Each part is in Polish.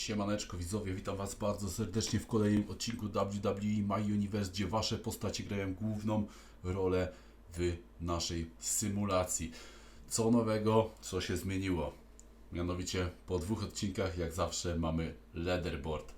Siemaneczko widzowie, witam was bardzo serdecznie w kolejnym odcinku WWE My Universe, gdzie wasze postacie grają główną rolę w naszej symulacji. Co nowego, co się zmieniło? Mianowicie po dwóch odcinkach, jak zawsze, mamy leaderboard,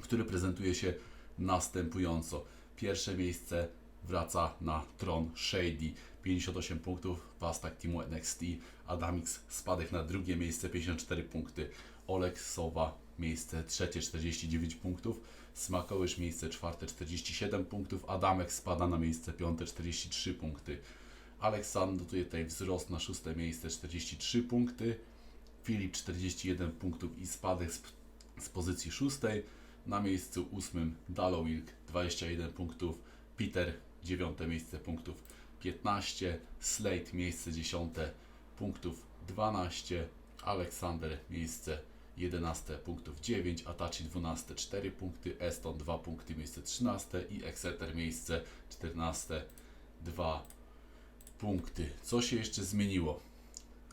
który prezentuje się następująco. Pierwsze miejsce wraca na tron Shady, 58 punktów, pas tak teamu NXT, Adamix spadek na drugie miejsce, 54 punkty, Olek Sowa miejsce trzecie, 49 punktów, Smakołysz miejsce czwarte, 47 punktów, Adamek spada na miejsce piąte, 43 punkty, Aleksan notuje tutaj wzrost na szóste miejsce, 43 punkty, Filip 41 punktów i spadek z, z pozycji szóstej, na miejscu ósmym Dalowilk 21 punktów, Peter 9 miejsce punktów 15, Slate miejsce 10 punktów 12, Aleksander miejsce 11 punktów 9, Atachi 12 4 punkty, Eston 2 punkty miejsce 13 i Exeter miejsce 14 2 punkty. Co się jeszcze zmieniło?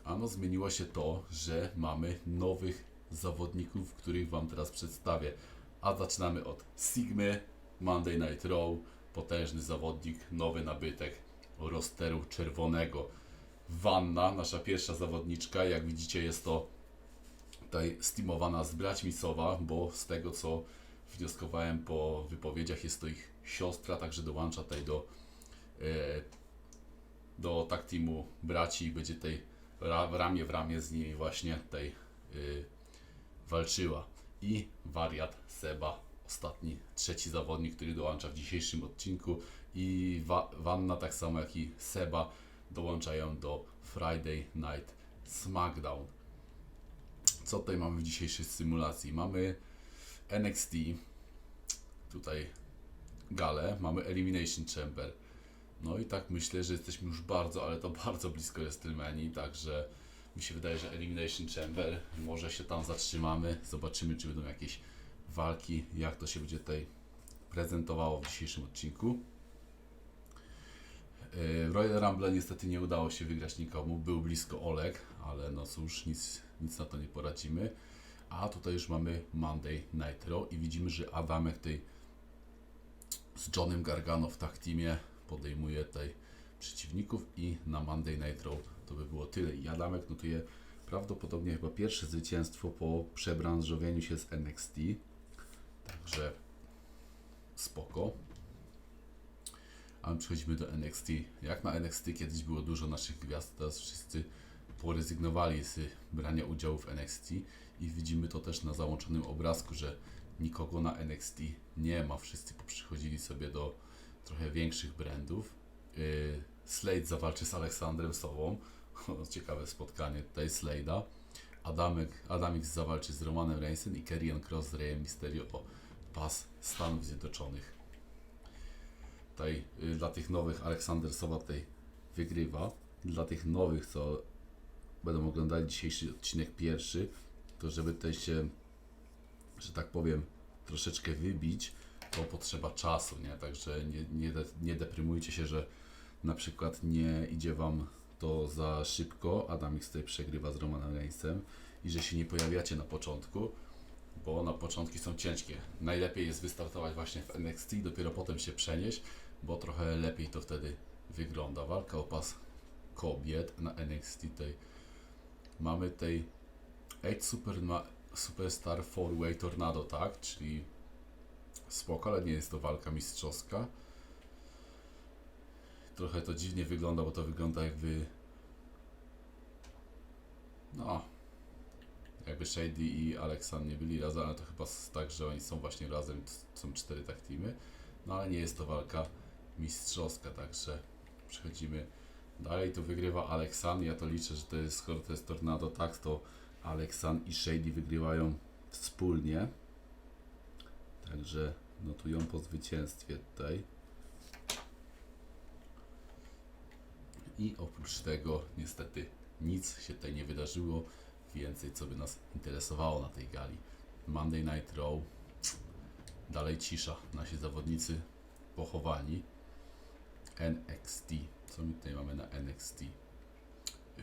Ano zmieniło się to, że mamy nowych zawodników, których Wam teraz przedstawię. A zaczynamy od Sigmy, Monday Night Raw, potężny zawodnik, nowy nabytek rosteru czerwonego. Wanna, nasza pierwsza zawodniczka, jak widzicie jest to tutaj steamowana z braćmi Sowa, bo z tego co wnioskowałem po wypowiedziach jest to ich siostra, także dołącza tutaj do, e, do tak teamu braci i będzie ra, ramię w ramię z nimi właśnie tutaj e, walczyła. I wariat Seba, ostatni, trzeci zawodnik, który dołącza w dzisiejszym odcinku i Wa- Wanna, tak samo jak i Seba, dołączają do Friday Night SmackDown. Co tutaj mamy w dzisiejszej symulacji? Mamy NXT, tutaj galę, mamy Elimination Chamber. No i tak myślę, że jesteśmy już bardzo, ale to bardzo blisko WrestleMania, także mi się wydaje, że Elimination Chamber, może się tam zatrzymamy, zobaczymy czy będą jakieś walki, jak to się będzie tutaj prezentowało w dzisiejszym odcinku. W Royal Rumble niestety nie udało się wygrać nikomu, był blisko Olek, ale no cóż, nic, nic na to nie poradzimy. A tutaj już mamy Monday Night Raw i widzimy, że Adamek tutaj z Johnem Gargano w tak teamie podejmuje tutaj przeciwników i na Monday Night Raw to by było tyle. I Adamek notuje prawdopodobnie chyba pierwsze zwycięstwo po przebranżowieniu się z NXT. Także spoko. A my przechodzimy do NXT. Jak na NXT kiedyś było dużo naszych gwiazd, teraz wszyscy porezygnowali z brania udziału w NXT i widzimy to też na załączonym obrazku, że nikogo na NXT nie ma. Wszyscy poprzychodzili sobie do trochę większych brandów. Yy, Slade zawalczy z Aleksandrem Sową. Ciekawe spotkanie tutaj Slade'a. Adamix zawalczy z Romanem Reignsem i Karrion Cross z Reyem Mysterio o pas Stanów Zjednoczonych. Tutaj y, dla tych nowych Aleksander Sowa tutaj wygrywa. Dla tych nowych, co będą oglądali dzisiejszy odcinek pierwszy, to żeby tutaj się, że tak powiem, troszeczkę wybić, to potrzeba czasu, nie? Także nie, nie, nie deprymujcie się, że na przykład nie idzie Wam to za szybko, Adam X tutaj przegrywa z Romanem Reignsem i że się nie pojawiacie na początku, bo na początki są ciężkie. Najlepiej jest wystartować właśnie w NXT, dopiero potem się przenieść, bo trochę lepiej to wtedy wygląda. Walka o pas kobiet na NXT tutaj mamy tej 8 Super, Superstar 4-Way Tornado, tak? Czyli spoko, ale nie jest to walka mistrzowska. Trochę to dziwnie wygląda, bo to wygląda jakby no jakby Shady i Aleksan nie byli razem, ale to chyba tak, że oni są właśnie razem, są cztery tak teamy. No ale nie jest to walka mistrzowska, także przechodzimy dalej. Tu wygrywa Aleksan. Ja to liczę, że to jest, skoro to jest Tornado, tak, to Aleksan i Shady wygrywają wspólnie. Także notują po zwycięstwie tutaj. I oprócz tego niestety nic się tutaj nie wydarzyło. Więcej co by nas interesowało na tej gali. Monday Night Raw. Dalej cisza. Nasi zawodnicy pochowani. NXT. Co my tutaj mamy na NXT?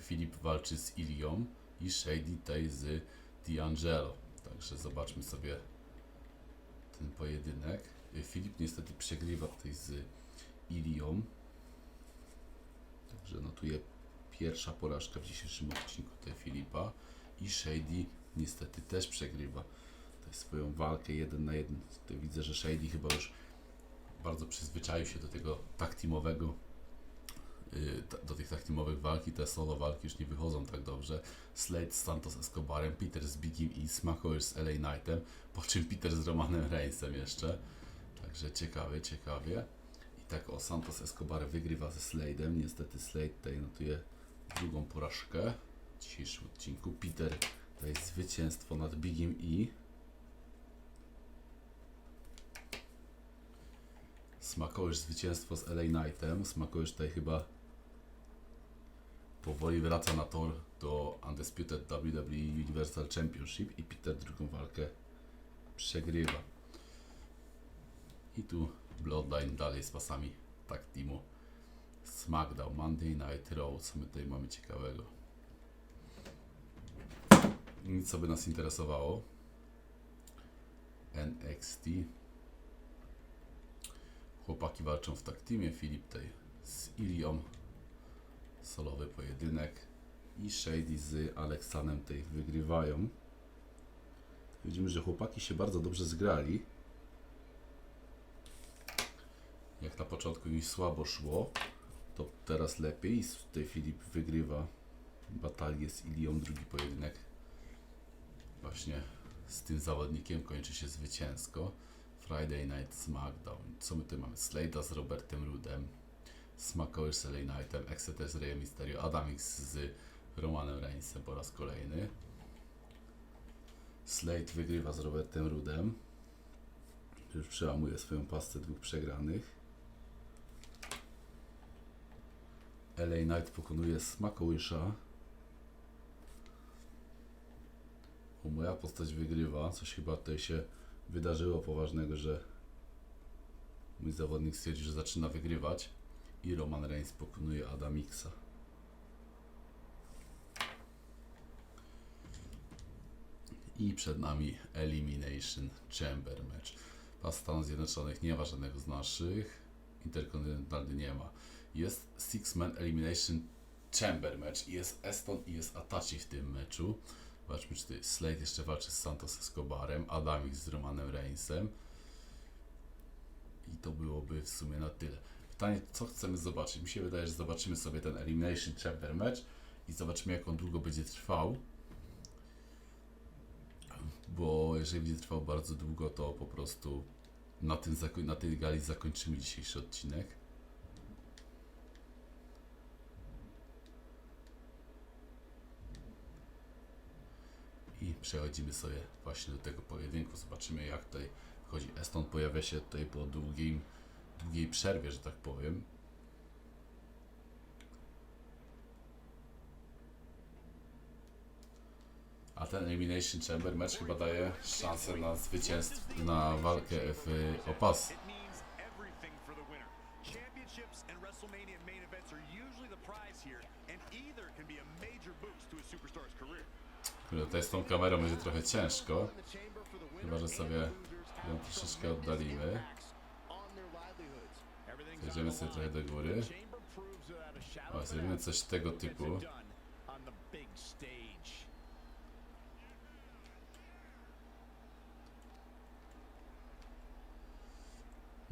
Filip walczy z Ilią i Shady tutaj z D'Angelo. Także zobaczmy sobie ten pojedynek. Filip niestety przegrywa tutaj z Ilią. Także notuje pierwsza porażka w dzisiejszym odcinku tutaj Filipa. I Shady niestety też przegrywa swoją walkę jeden na jeden. Tutaj widzę, że Shady chyba już bardzo przyzwyczaił się do tego taktimowego y, do tych taktimowych walk i te solo walki już nie wychodzą tak dobrze. Slade z Santos Escobarem, Peter z Bigiem i Smakowisz z LA Knightem, po czym Peter z Romanem Reignsem jeszcze. Także ciekawie, ciekawie. I tak o Santos Escobar wygrywa ze Slade'em. Niestety Slade tutaj notuje drugą porażkę dzisiejszym odcinku. Peter tutaj zwycięstwo nad Bigiem i Smakowisz zwycięstwo z LA Knightem. Smakowisz tutaj chyba powoli wraca na tor do Undisputed WWE Universal Championship i Peter drugą walkę przegrywa. I tu Bloodline dalej z pasami tak teamu SmackDown, Monday Night Raw, co my tutaj mamy ciekawego. Nic co by nas interesowało. NXT. Chłopaki walczą w tak teamie. Filip tutaj z Ilią. Solowy pojedynek. I Shady z Aleksanem tutaj wygrywają. Widzimy, że chłopaki się bardzo dobrze zgrali. Jak na początku im słabo szło, to teraz lepiej. I tutaj Filip wygrywa batalię z Ilią, drugi pojedynek. Właśnie z tym zawodnikiem kończy się zwycięsko. Friday Night SmackDown. Co my tu mamy? Slade'a z Robertem Rudem, Smakowisz z LA Knightem, Exeter z Rey Mysterio, Adamix z Romanem Reignsem po raz kolejny. Slade wygrywa z Robertem Rudem. Już przełamuje swoją pasę dwóch przegranych. LA Knight pokonuje Smakowisza. O, moja postać wygrywa. Coś chyba tutaj się wydarzyło poważnego, że mój zawodnik stwierdził, że zaczyna wygrywać i Roman Reigns pokonuje Adamixa. I przed nami Elimination Chamber Match. Pas Stanów Zjednoczonych nie ma żadnego z naszych. Interkontynentalny nie ma. Jest Six Man Elimination Chamber Match. Jest Eston i jest Atachi w tym meczu. Zobaczmy, czy tutaj Slade jeszcze walczy z Santos Escobarem, Adamix z Romanem Reignsem. I to byłoby w sumie na tyle. Pytanie, co chcemy zobaczyć? Mi się wydaje, że zobaczymy sobie ten Elimination Chamber Match i zobaczymy, jak on długo będzie trwał. Bo jeżeli będzie trwał bardzo długo, to po prostu na, tym na tej gali zakończymy dzisiejszy odcinek. Przechodzimy sobie właśnie do tego pojedynku. Zobaczymy jak tutaj wchodzi. Eston pojawia się tutaj po długim, długiej przerwie, że tak powiem. A ten Elimination Chamber mecz chyba daje szansę na zwycięstwo, na walkę w, o pas. It means everything for the winner. Championships and WrestleMania main events are usually the prize here, and either can be a major boost to a superstar's career. Tutaj z tą kamerą będzie trochę ciężko. Chyba, że sobie ją troszeczkę oddalimy. Zejdziemy sobie trochę do góry. O, zrobimy coś tego typu.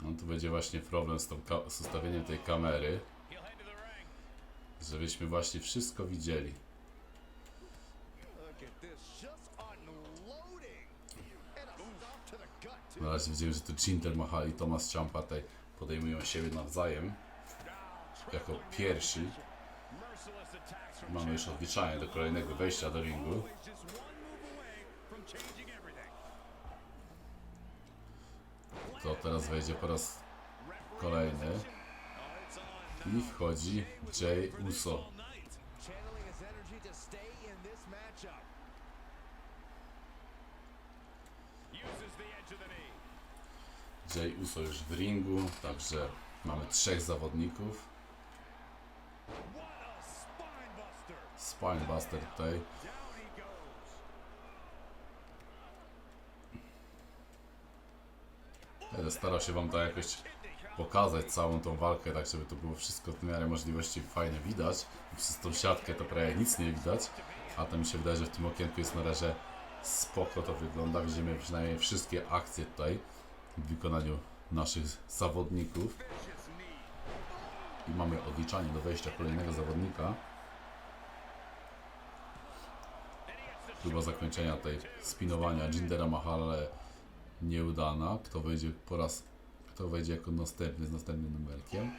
No tu będzie właśnie problem z, tą z ustawieniem tej kamery, żebyśmy właśnie wszystko widzieli. Na razie widzimy, że tu Jinder Mahal i Thomas Ciampa tutaj podejmują siebie nawzajem jako from Mamy już odliczanie do kolejnego wejścia do ringu. To teraz wejdzie po raz kolejny i wchodzi Jay Uso. Jay Uso już w ringu, także mamy trzech zawodników. Spinebuster tutaj. Będę starał się Wam to jakoś pokazać całą tą walkę, tak żeby to było wszystko w miarę możliwości fajnie widać. Przez tą siatkę to prawie nic nie widać, a to mi się wydaje, że w tym okienku jest na razie spoko to wygląda. Widzimy przynajmniej wszystkie akcje tutaj w wykonaniu naszych zawodników. I mamy odliczanie do wejścia kolejnego zawodnika. Próba zakończenia tej spinowania Jindera Mahale nieudana. Kto wejdzie po raz, kto wejdzie jako następny z następnym numerkiem.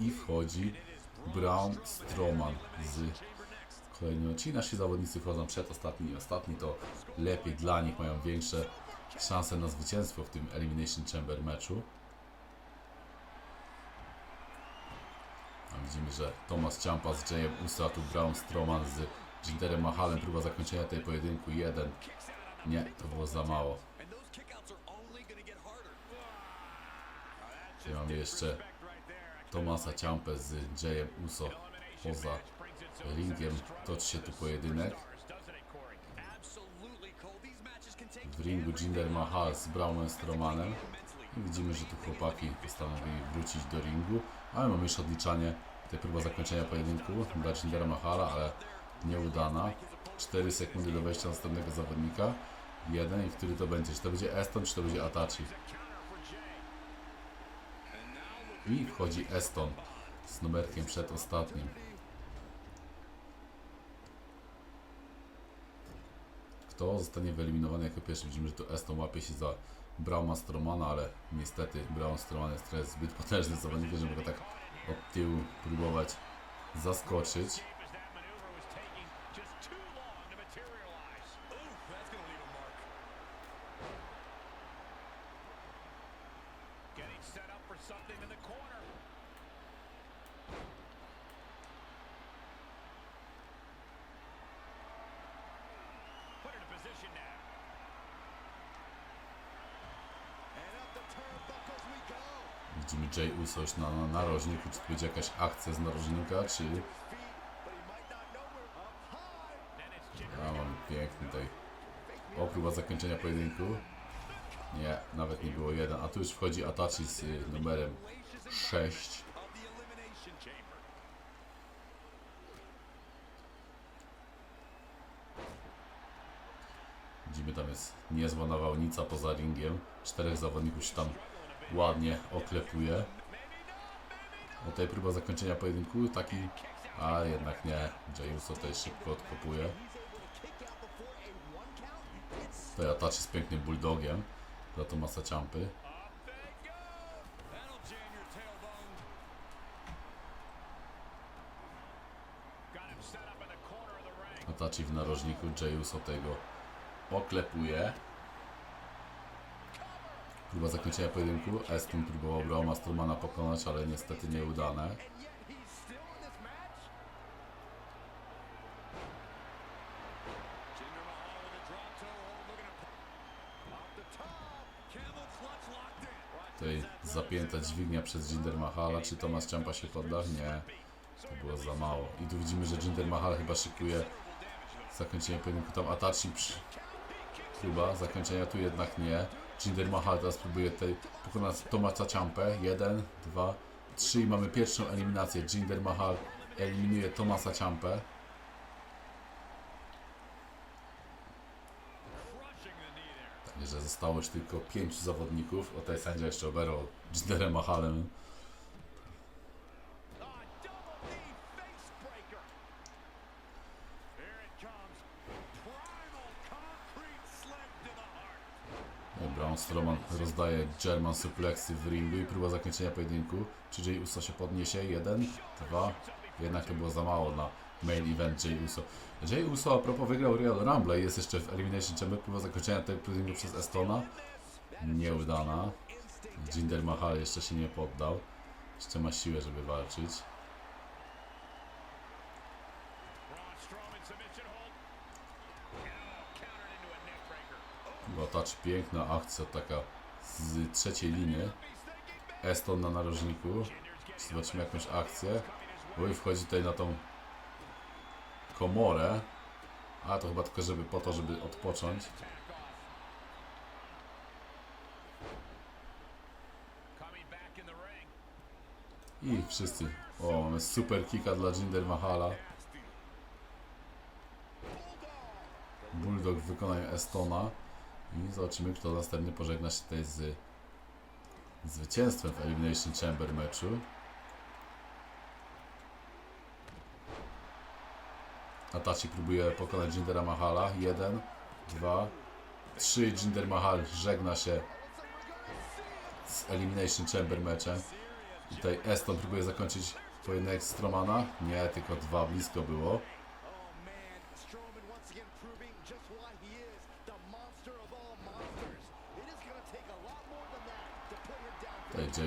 I wchodzi Braun Strowman z kolejnymi. Ci nasi zawodnicy wchodzą przed ostatni i ostatni, to lepiej dla nich, mają większe szanse na zwycięstwo w tym Elimination Chamber meczu. A widzimy, że Thomas Ciampa z Jayem Usa, tu Braun Strowman z Jinderem Mahalem. Próba zakończenia tej pojedynku. Jeden. Nie, to było za mało. Tutaj mamy jeszcze Tomasa Ciampę z Jayem Uso poza ringiem. Toczy się tu pojedynek. Ringu Jinder Mahal z Braunem Strowmanem. I widzimy, że tu chłopaki postanowili wrócić do ringu. Ale mamy już odliczanie. Tutaj próba zakończenia pojedynku dla Jindera Mahala, ale nieudana. 4 sekundy do wejścia następnego zawodnika. Jeden i który to będzie? Czy to będzie Eston, czy to będzie Atachi? I wchodzi Eston z numerkiem przedostatnim. Kto zostanie wyeliminowany jako pierwszy? Widzimy, że to Eston łapie się za Brauma Stromana, ale niestety Braun Stroman jest trochę zbyt potężny zawodnik, żeby go tak od tyłu próbować zaskoczyć. Już na, na narożniku. Czy to będzie jakaś akcja z narożnika, czy... Ja mam piękny tutaj. O, próba zakończenia pojedynku. Nie, nawet nie było jeden. A tu już wchodzi Atachi z y, numerem 6. Of the Elimination Chamber. Widzimy, tam jest niezła nawałnica poza ringiem. Czterech zawodników się tam ładnie oklepuje. O tej próba zakończenia pojedynku, taki... A jednak nie, Jay Uso tutaj szybko odkopuje. Tutaj Atachi z pięknym bulldogiem dla Tomasa Ciampy. That'll jam your tailbone. Got him set up in the corner of the ring. Atachi w narożniku, Jay Uso tego oklepuje. Próba zakończenia pojedynku. Eston próbował Brauma Strowmana pokonać, ale niestety nieudane. Tutaj zapięta dźwignia przez Jinder Mahala. Czy Tomasz Ciampa się podda? Nie. To było za mało. I tu widzimy, że Jinder Mahal chyba szykuje zakończenie pojedynku. Tam Atachi przy... próba zakończenia, tu jednak nie. Jinder Mahal teraz próbuje tutaj pokonać Tomasa Ciampę. Jeden, dwa, trzy i mamy pierwszą eliminację. Jinder Mahal eliminuje Tomasa Ciampę. Także zostało już tylko pięciu zawodników. O tej sędzia jeszcze oberwał Jinderem Mahalem. Braun Strowman rozdaje German suplexy w ringu i próba zakończenia pojedynku. Czy Jay Uso się podniesie? Jeden, dwa. Jednak to było za mało na main event Jay Uso. Jay Uso a propos wygrał Royal Rumble jest jeszcze w Elimination Chamber. Próba zakończenia tego pojedynku przez Estona. Nieudana. Jinder Mahal jeszcze się nie poddał. Jeszcze ma siłę, żeby walczyć. touch, piękna akcja taka z trzeciej liny. Eston na narożniku. Zobaczymy jakąś akcję. Wuj wchodzi tutaj na tą komorę. A to chyba tylko żeby po to, żeby odpocząć. I wszyscy. O, mamy super kika dla Jinder Mahala. Bulldog w wykonaniu Estona. I zobaczymy, kto następny pożegna się tutaj z zwycięstwem w Elimination Chamber meczu. Atachi próbuje pokonać Jindera Mahala. Jeden, dwa, trzy. Jinder Mahal żegna się z Elimination Chamber meczem. Tutaj Eston próbuje zakończyć pojedynek Stromana. Nie, tylko dwa, blisko było.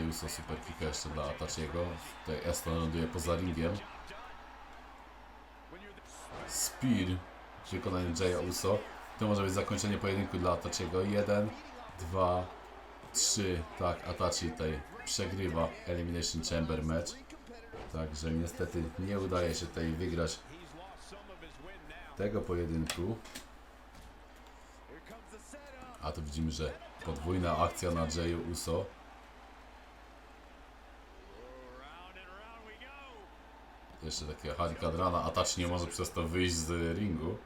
Uso super kicka jeszcze dla Atachiego. Tutaj Eston ląduje poza ringiem. Spear w wykonaniu Jaya Uso. To może być zakończenie pojedynku dla Atachiego. Jeden, dwa, trzy. Tak, Atachi tutaj przegrywa Elimination Chamber match. Także niestety nie udaje się tutaj wygrać tego pojedynku. A tu widzimy, że podwójna akcja na Jayu Uso. Round and round we go. Jeszcze takie Hurricane Rana. Atachi nie może przez to wyjść z ringu.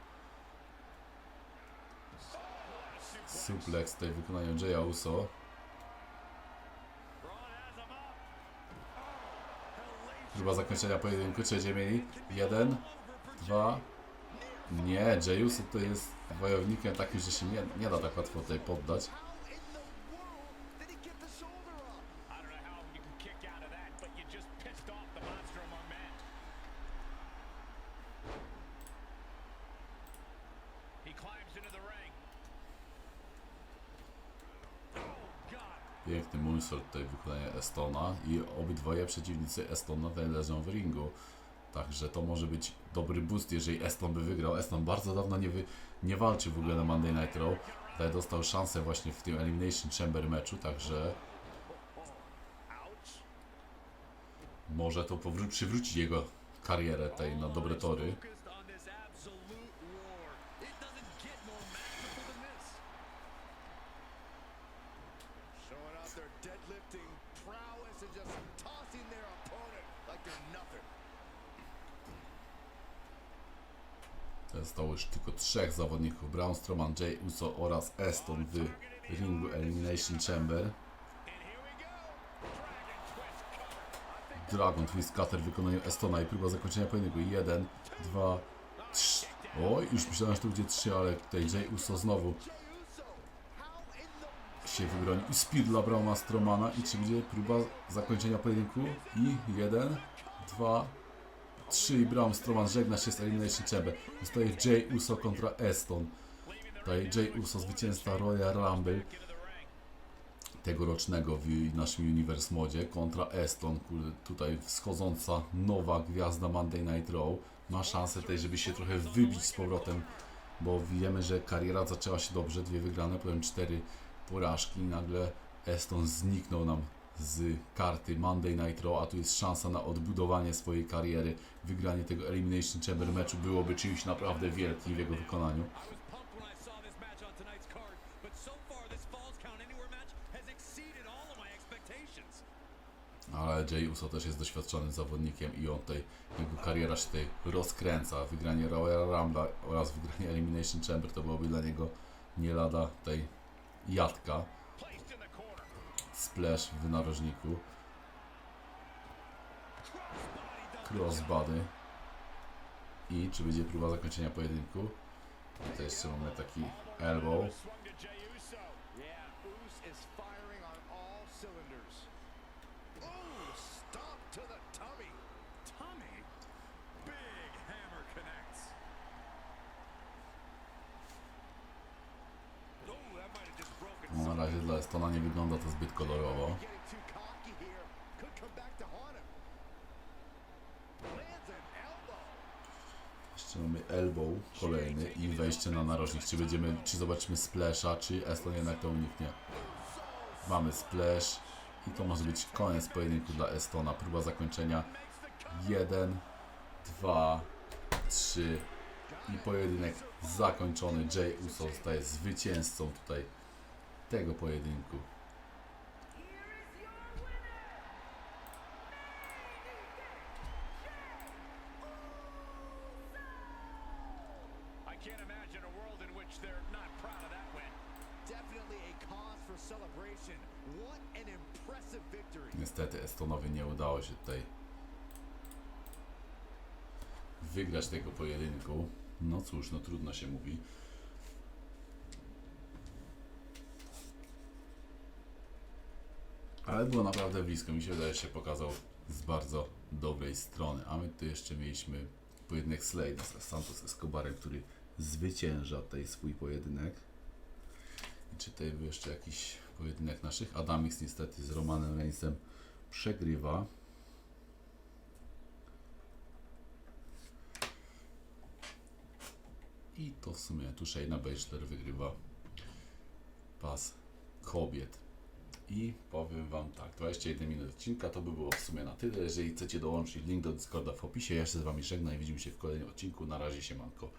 Suplex tutaj w wykonaniu Jaya Uso. Próba zakończenia pojedynku. Czy będziemy mieli? Jeden, dwa. Nie, Jay Uso to jest wojownikiem takim, że się nie, nie da tak łatwo tutaj poddać. Estona i obydwoje przeciwnicy Estona tutaj leżą w ringu. Także to może być dobry boost, jeżeli Eston by wygrał. Eston bardzo dawno nie, wy, nie walczył w ogóle na Monday Night Raw. Tutaj dostał szansę właśnie w tym Elimination Chamber meczu, także może to przywrócić jego karierę tutaj na dobre tory. Zostało już tylko trzech zawodników. Braun Strowman, Jay Uso oraz Eston w ringu Elimination Chamber. Dragon twist Cutter w wykonaniu Estona i próba zakończenia pojedynku. Jeden, dwa, trzy. Oj, już myślałem, że to będzie trzy, ale tutaj Jay Uso znowu się wybroni. I speed dla Brauna Strowmana i czy będzie próba zakończenia pojedynku? I jeden, dwa, trzy i Braun Strowman żegna się z Elimination Chamber. Zostaje Jay Uso kontra Eston. Tutaj Jay Uso zwycięzca Royal Rumble tegorocznego w naszym Universe modzie kontra Eston, tutaj wschodząca nowa gwiazda Monday Night Raw. Ma szansę tutaj, żeby się trochę wybić z powrotem, bo wiemy, że kariera zaczęła się dobrze, dwie wygrane, potem cztery porażki i nagle Eston zniknął nam z karty Monday Night Raw, a tu jest szansa na odbudowanie swojej kariery. Wygranie tego Elimination Chamber meczu byłoby czymś naprawdę wielkim w jego wykonaniu. Ale Jay Uso też jest doświadczonym zawodnikiem i on tutaj, jego kariera się tutaj rozkręca. Wygranie Royal Rumble oraz wygranie Elimination Chamber to byłoby dla niego nie lada tej jadka. Splash w narożniku, crossbody. I czy będzie próba zakończenia pojedynku? Tutaj jeszcze mamy taki elbow. Dla Estona nie wygląda to zbyt kolorowo. Jeszcze mamy elbow kolejny i wejście na narożnik. Czy będziemy, czy zobaczymy splasha, czy Eston jednak to uniknie. Mamy splash i to może być koniec pojedynku dla Estona. Próba zakończenia. Jeden, dwa, trzy i pojedynek zakończony. Jay Uso zostaje zwycięzcą tutaj tego pojedynku. Niestety Estonowi nie udało się tutaj wygrać tego pojedynku. No cóż, no trudno się mówi. Ale było naprawdę blisko. Mi się wydaje, że się pokazał z bardzo dobrej strony. A my tu jeszcze mieliśmy pojedynek Slade z Santos Escobarem, który zwycięża tutaj swój pojedynek. I czy tutaj był jeszcze jakiś pojedynek naszych? Adamix niestety z Romanem Reignsem przegrywa. I to w sumie tu Shayna Baszler wygrywa pas kobiet. I powiem Wam tak, 21 minut odcinka to by było w sumie na tyle. Jeżeli chcecie dołączyć link do Discorda w opisie, ja się z Wami żegnam i widzimy się w kolejnym odcinku. Na razie, siemanko.